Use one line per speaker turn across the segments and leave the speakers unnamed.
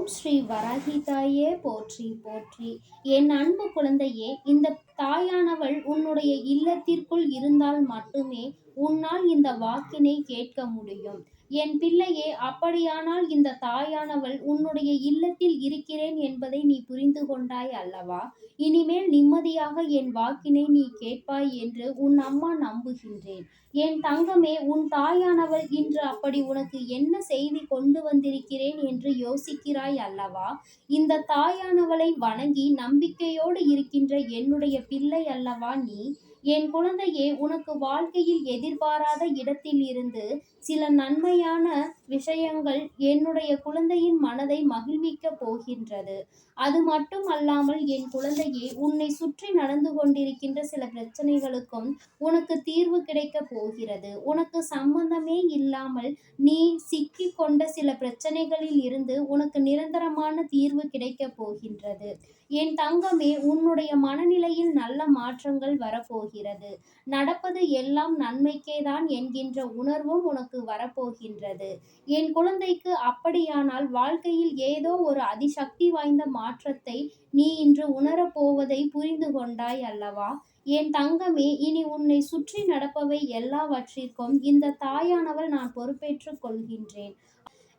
ஓம் ஸ்ரீ வராகி தாயே போற்றி போற்றி. என் அன்பு குழந்தையே இந்த தாயானவள் உன்னுடைய இல்லத்திற்குள் இருந்தால் மட்டுமே உன்னால் இந்த வாக்கினை கேட்க முடியும். என் பிள்ளையே அப்படியானால் இந்த தாயானவள் உன்னுடைய இல்லத்தில் இருக்கிறேன் என்பதை நீ புரிந்து கொண்டாய் அல்லவா? இனிமேல் நிம்மதியாக என் வாக்கினை நீ கேட்பாய் என்று உன் அம்மா நம்புகின்றேன். என் தங்கமே உன் தாயானவள் இன்று அப்படி உனக்கு என்ன செய்தி கொண்டு வந்திருக்கிறேன் என்று யோசிக்கிறாய் அல்லவா? இந்த தாயானவளை வணங்கி நம்பிக்கையோடு இருக்கின்ற என்னுடைய பிள்ளை அல்லவா நீ? என் குழந்தையே உனக்கு வாழ்க்கையில் எதிர்பாராத இடத்தில் இருந்து சில நன்மையான விஷயங்கள் என்னுடைய குழந்தையின் மனதை மகிழ்விக்கப் போகின்றது. அது மட்டும் அல்லாமல் என் குழந்தையே உன்னை சுற்றி நடந்து கொண்டிருக்கின்ற சில பிரச்சனைகளுக்கும் உனக்கு தீர்வு கிடைக்கப் போகிறது. உனக்கு சம்பந்தமே இல்லாமல் நீ சிக்கி கொண்ட சில பிரச்சனைகளில் இருந்து உனக்கு நிரந்தரமான தீர்வு கிடைக்கப் போகின்றது. என் தங்கமே உன்னுடைய மனநிலையில் நல்ல மாற்றங்கள் வரப்போகிறது. நடப்பது எல்லாம் நன்மைக்கேதான் என்கின்ற உணர்வும் உனக்கு வரப்போகின்றது. என் குழந்தைக்கு அப்படியானால் வாழ்க்கையில் ஏதோ ஒரு அதிசக்தி வாய்ந்த மாற்றத்தை நீ இன்று உணரப்போவதை புரிந்து கொண்டாய் அல்லவா? என் தங்கமே இனி உன்னை சுற்றி நடப்பவை எல்லாவற்றிற்கும் இந்த தாயானவள் நான் பொறுப்பேற்றுக் கொள்கின்றேன்.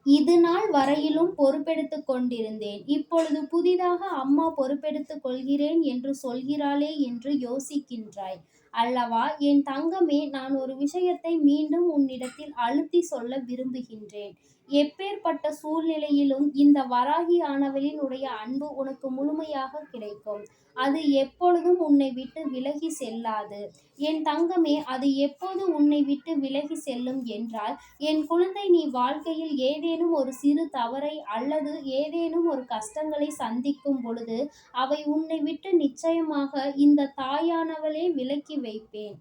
இது நாள் வரையிலும் பொறுப்பெடுத்துக் கொண்டிருந்தேன். இப்பொழுது புதிதாக அம்மா பொறுப்பெடுத்துக் கொள்கிறேன் என்று சொல்கிறாளே என்று யோசிக்கின்றாய். அல்லவா என் தங்கமே நான் ஒரு விஷயத்தை மீண்டும் உன்னிடத்தில் அழுத்தி சொல்ல விரும்புகின்றேன். எப்பேற்பட்ட சூழ்நிலையிலும் இந்த வராகி ஆனவளின் உடைய அன்பு உனக்கு முழுமையாக கிடைக்கும். அது எப்பொழுதும் உன்னை விட்டு விலகி செல்லாது. என் தங்கமே அது எப்போது உன்னை விட்டு விலகி செல்லும் என்றால் என் குழந்தை நீ வாழ்க்கையில் ஏதேனும் ஒரு சிறு தவறை அல்லது ஏதேனும் ஒரு கஷ்டங்களை சந்திக்கும் பொழுது அவை உன்னை விட்டு நிச்சயமாக இந்த தாயானவளே விலக்கி வைப்பேன்.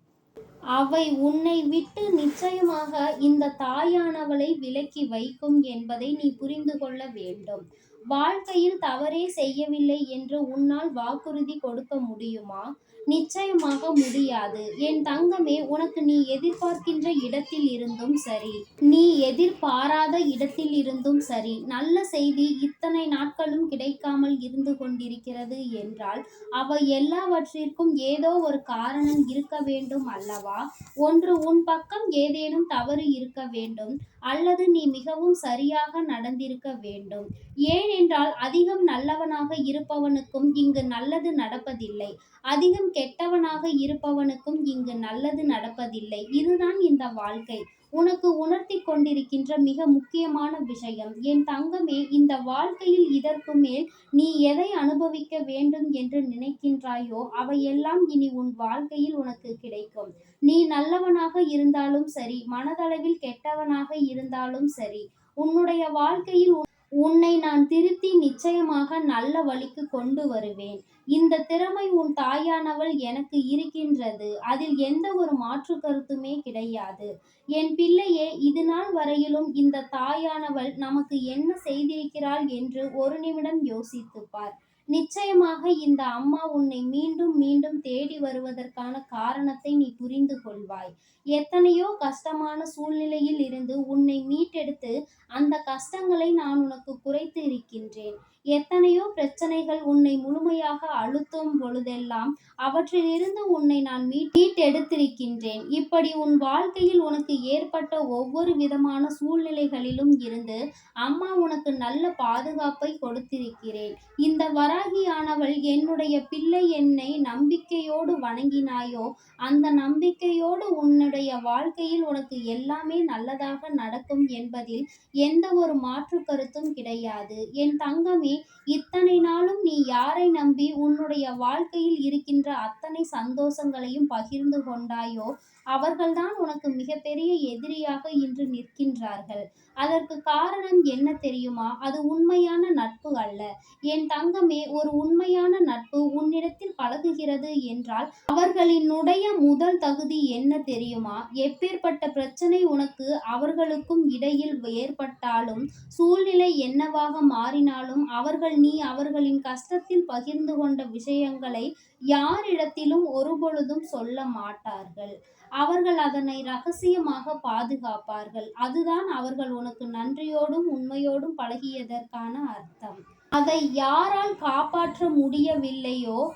அவை உன்னை விட்டு நிச்சயமாக இந்த தாயானவளை விலக்கி வைக்கும் என்பதை நீ புரிந்து கொள்ள வேண்டும். வாழ்க்கையில் தவறே செய்யவில்லை என்று உன்னால் வாக்குறுதி கொடுக்க முடியுமா? நிச்சயமாக முடியாது. என் தங்கமே உனக்கு நீ எதிர்பார்க்கின்ற இடத்தில் இருந்தும் சரி. நீ எதிர்பாராத இடத்தில் இருந்தும் சரி. நல்ல செய்தி இத்தனை நாட்களும் கிடைக்காமல் இருந்து கொண்டிருக்கிறது என்றால் அவை எல்லாவற்றிற்கும் ஏதோ ஒரு காரணம் இருக்க வேண்டும் அல்லவா? ஒன்று உன் பக்கம் ஏதேனும் தவறு இருக்க வேண்டும் அல்லது நீ மிகவும் சரியாக நடந்திருக்க வேண்டும். ஏனென்றால் அதிகம் நல்லவனாக இருப்பவனுக்கும் இங்கு நல்லது நடப்பதில்லை. அதிகம் கெட்டவனாக இருப்பவனுக்கும் இங்கு நல்லது நடப்பதில்லை. இதுதான் இந்த வாழ்க்கை. உனக்கு உணர்த்தி கொண்டிருக்கின்ற மிக முக்கியமான விஷயம் என் தங்கமே இந்த வாழ்க்கையில் இதற்கு மேல் நீ எதை அனுபவிக்க வேண்டும் என்று நினைக்கின்றாயோ அவையெல்லாம் இனி உன் வாழ்க்கையில் உனக்கு கிடைக்கும். நீ நல்லவனாக இருந்தாலும் சரி மனதளவில் கெட்டவனாக இருந்தாலும் சரி உன்னுடைய வாழ்க்கையில் உன்னை நான் திருத்தி நிச்சயமாக நல்ல வழிக்கு கொண்டு வருவேன். இந்த திறமை உன் தாயானவள் எனக்கு இருக்கின்றது. அதில் எந்த ஒரு மாற்று கருத்துமே கிடையாது. என் பிள்ளையே இது நாள் வரையிலும் இந்த தாயானவள் நமக்கு என்ன செய்திருக்கிறாள் என்று ஒரு நிமிடம் யோசித்துப் பார் நிச்சயமாக இந்த அம்மா உன்னை மீண்டும் மீண்டும் தேடி வருவதற்கான காரணத்தை நீ புரிந்து கொள்வாய். எத்தனையோ கஷ்டமான சூழ்நிலையில் இருந்து உன்னை மீட்டெடுத்து அந்த கஷ்டங்களை நான் உனக்கு குறைத்து இருக்கின்றேன். எத்தனையோ பிரச்சனைகள் உன்னை முழுமையாக அழுத்தும் பொழுதெல்லாம் அவற்றிலிருந்து உன்னை நான் மீட்டெடுத்திருக்கின்றேன். இப்படி உன் வாழ்க்கையில் உனக்கு ஏற்பட்ட ஒவ்வொரு விதமான சூழ்நிலைகளிலும் இருந்து அம்மா உனக்கு நல்ல பாதுகாப்பை கொடுத்திருக்கிறேன். இந்த வராகியானவள் என்னுடைய பிள்ளை என்னை நம்பிக்கையோடு வணங்கினாயோ அந்த நம்பிக்கையோடு உன்னுடைய வாழ்க்கையில் உனக்கு எல்லாமே நல்லதாக நடக்கும் என்பதில் எந்த ஒரு மாற்று கருத்தும் கிடையாது. என் தங்கமே இத்தனை நாளும் நீ யாரை நம்பி உன்னுடைய வாழ்க்கையில் இருக்கின்ற அத்தனை சந்தோஷங்களையும் பகிர்ந்து கொண்டாயோ அவர்கள்தான் உனக்கு மிகப்பெரிய எதிரியாக இன்று நிற்கின்றார்கள். அதற்கு காரணம் என்ன தெரியுமா? அது உண்மையான நட்பு அல்ல. என் தங்கமே ஒரு உண்மையான நட்பு உன்னிடத்தில் பழகுகிறது என்றால் அவர்களினுடைய முதல் தகுதி என்ன தெரியுமா? எப்பேற்பட்ட பிரச்சனை உனக்கு அவர்களுக்கும் இடையில் ஏற்பட்டாலும் சூழ்நிலை என்னவாக மாறினாலும் அவர்கள் நீ அவர்களின் கஷ்டத்தில் பகிர்ந்து கொண்ட விஷயங்களை யாரிடத்திலும் ஒருபொழுதும் சொல்ல மாட்டார்கள். அவர்கள் அதனை ரகசியமாக பாதுகாப்பார்கள். அதுதான் அவர்கள் உனக்கு நன்றியோடும் உண்மையோடும் பழகியதற்கான அர்த்தம். அதை யாரால் காப்பாற்ற முடியவில்லையோ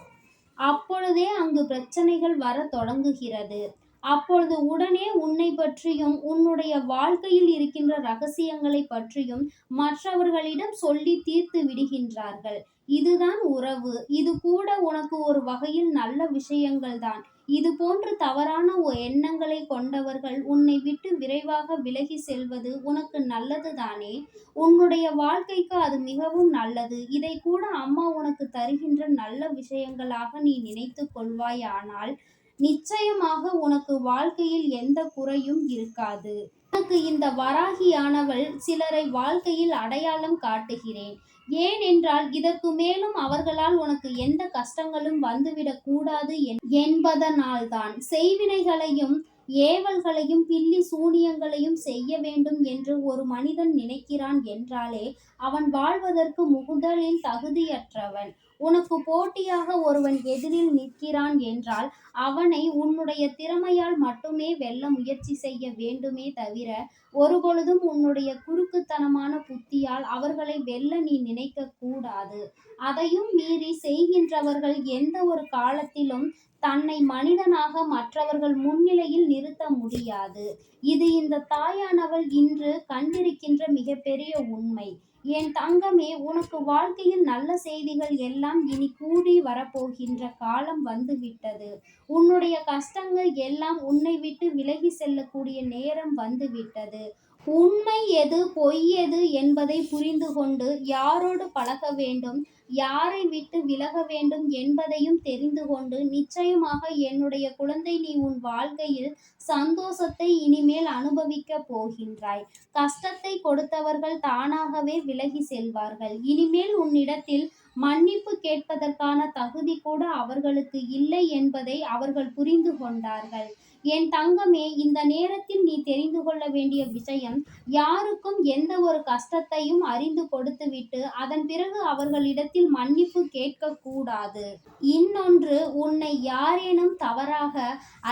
அப்பொழுதே அங்கு பிரச்சனைகள் வர தொடங்குகிறது. அப்பொழுது உடனே உன்னை பற்றியும் உன்னுடைய வாழ்க்கையில் இருக்கின்ற ரகசியங்களை பற்றியும் மற்றவர்களிடம் சொல்லி தீர்த்து விடுகின்றார்கள். இதுதான் உறவு. இது கூட உனக்கு ஒரு வகையில் நல்ல விஷயங்கள் தான் இது போன்று தவறான எண்ணங்களை கொண்டவர்கள் உன்னை விட்டு விரைவாக விலகி செல்வது உனக்கு நல்லது தானே உன்னுடைய வாழ்க்கைக்கு அது மிகவும் நல்லது. இதை கூட அம்மா உனக்கு தருகின்ற நல்ல விஷயங்களாக நீ நினைத்து கொள்வாயானால் நிச்சயமாக உனக்கு வாழ்க்கையில் எந்த குறையும் இருக்காது. உனக்கு இந்த வராகியானவள் சிலரை வாழ்க்கையில் அடையாளம் காட்டுகிறேன். ஏனென்றால் இதற்கு மேலும் அவர்களால் உனக்கு எந்த கஷ்டங்களும் வந்துவிடக் கூடாது என்பதனால்தான் செய்வினைகளையும் ஏவல்களையும் பில்லி சூனியங்களையும் செய்ய வேண்டும் என்று ஒரு மனிதன் நினைக்கிறான் என்றாலே அவன் வாழ்வதற்கு முதலில் தகுதியற்றவன். உனக்கு போட்டியாக ஒருவன் எதிரில் நிற்கிறான் என்றால் அவனை உன்னுடைய திறமையால் மட்டுமே வெல்ல முயற்சி செய்ய வேண்டுமே தவிர ஒருபொழுதும் உன்னுடைய குறுக்குத்தனமான புத்தியால் அவர்களை வெல்ல நீ நினைக்க கூடாது. அதையும் மீறி செய்கின்றவர்கள் எந்த ஒரு காலத்திலும் தன்னை மனிதனாக மற்றவர்கள் முன்னிலையில் நிறுத்த முடியாது. இது இந்த தாயானவள் இன்று கண்டிருக்கின்ற மிகப்பெரிய உண்மை. என் தங்கமே உனக்கு வாழ்க்கையில் நல்ல செய்திகள் எல்லாம் இனி கூடி வரப்போகின்ற காலம் வந்துவிட்டது. உன்னுடைய கஷ்டங்கள் எல்லாம் உன்னை விட்டு விலகி செல்லக்கூடிய நேரம் வந்துவிட்டது. உண்மை எது பொய் எது என்பதை புரிந்து கொண்டு யாரோடு பழக வேண்டும் யாரை விட்டு விலக வேண்டும் என்பதையும் தெரிந்து கொண்டு நிச்சயமாக என்னுடைய குழந்தை நீ உன் வாழ்க்கையில் சந்தோஷத்தை இனிமேல் அனுபவிக்கப் போகின்றாய். கஷ்டத்தை கொடுத்தவர்கள் தானாகவே விலகி செல்வார்கள். இனிமேல் உன்னிடத்தில் மன்னிப்பு கேட்பதற்கான தகுதி கூட அவர்களுக்கு இல்லை என்பதை அவர்கள் புரிந்து கொண்டார்கள் என் தங்கமே இந்த நேரத்தில் நீ தெரிந்து கொள்ள வேண்டிய விஷயம் யாருக்கும் எந்த ஒரு கஷ்டத்தையும் அறிந்து கொடுத்துவிட்டு அதன் பிறகு அவர்களிடத்தில் மன்னிப்பு கேட்கக்கூடாது. இன்னொன்று உன்னை யாரேனும் தவறாக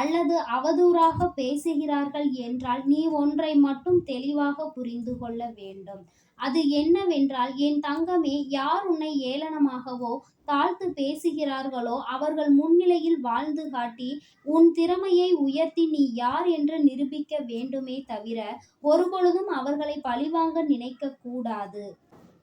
அல்லது அவதூறாக பேசுகிறார்கள் என்றால் நீ ஒன்றை மட்டும் தெளிவாக புரிந்து கொள்ள வேண்டும். அது என்னவென்றால் என் தங்கமே யார் உன்னை ஏளனமாகவோ தாழ்த்து பேசுகிறார்களோ அவர்கள் முன்னிலையில் வாழ்ந்து காட்டி உன் திறமையை உயர்த்தி நீ யார் என்று நிரூபிக்க வேண்டுமே தவிர ஒருபொழுதும் அவர்களை பழிவாங்க நினைக்க கூடாது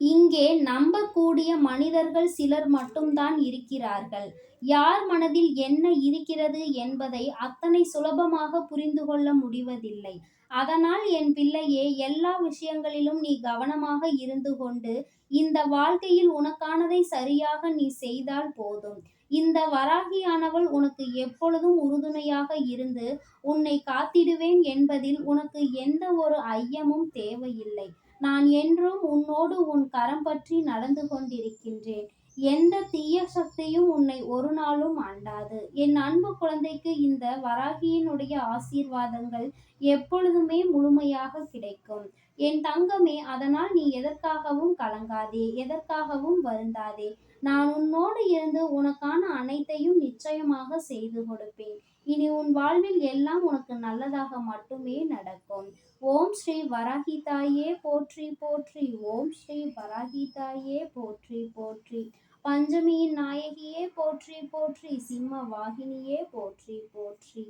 இங்கே நம்பக்கூடிய மனிதர்கள் சிலர் மட்டும்தான் இருக்கிறார்கள். யார் மனதில் என்ன இருக்கிறது என்பதை அத்தனை சுலபமாக புரிந்து கொள்ள முடிவதில்லை. அதனால் என் பிள்ளையே எல்லா விஷயங்களிலும் நீ கவனமாக இருந்து கொண்டு இந்த வாழ்க்கையில் உனக்கானதை சரியாக நீ செய்தால் போதும். இந்த வராகியானவள் உனக்கு எப்பொழுதும் உறுதுணையாக இருந்து உன்னை காத்திடுவேன் என்பதில் உனக்கு எந்த ஒரு ஐயமும் தேவையில்லை. நான் என்றும் உன்னோடு உன் கரம் பற்றி நடந்து கொண்டிருக்கின்றேன். எந்த தீய சக்தியும் உன்னை ஒரு நாளும் அண்டாது. என் அன்பு குழந்தைக்கு இந்த வராகியினுடைய ஆசீர்வாதங்கள் எப்பொழுதுமே முழுமையாக கிடைக்கும். என் தங்கமே அதனால் நீ எதற்காகவும் கலங்காதே எதற்காகவும் வருந்தாதே. நான் உன்னோடு இருந்து உனக்கான அனைத்தையும் நிச்சயமாக செய்து கொடுப்பேன். இனி உன் வாழ்வில் எல்லாம் உனக்கு நல்லதாக மட்டுமே நடக்கும். ஓம் ஸ்ரீ வராகிதாயே போற்றி போற்றி. ஓம் ஸ்ரீ வராகிதாயே போற்றி போற்றி. பஞ்சமியின் நாயகியே போற்றி போற்றி. சிம்ம வாகினியே போற்றி போற்றி.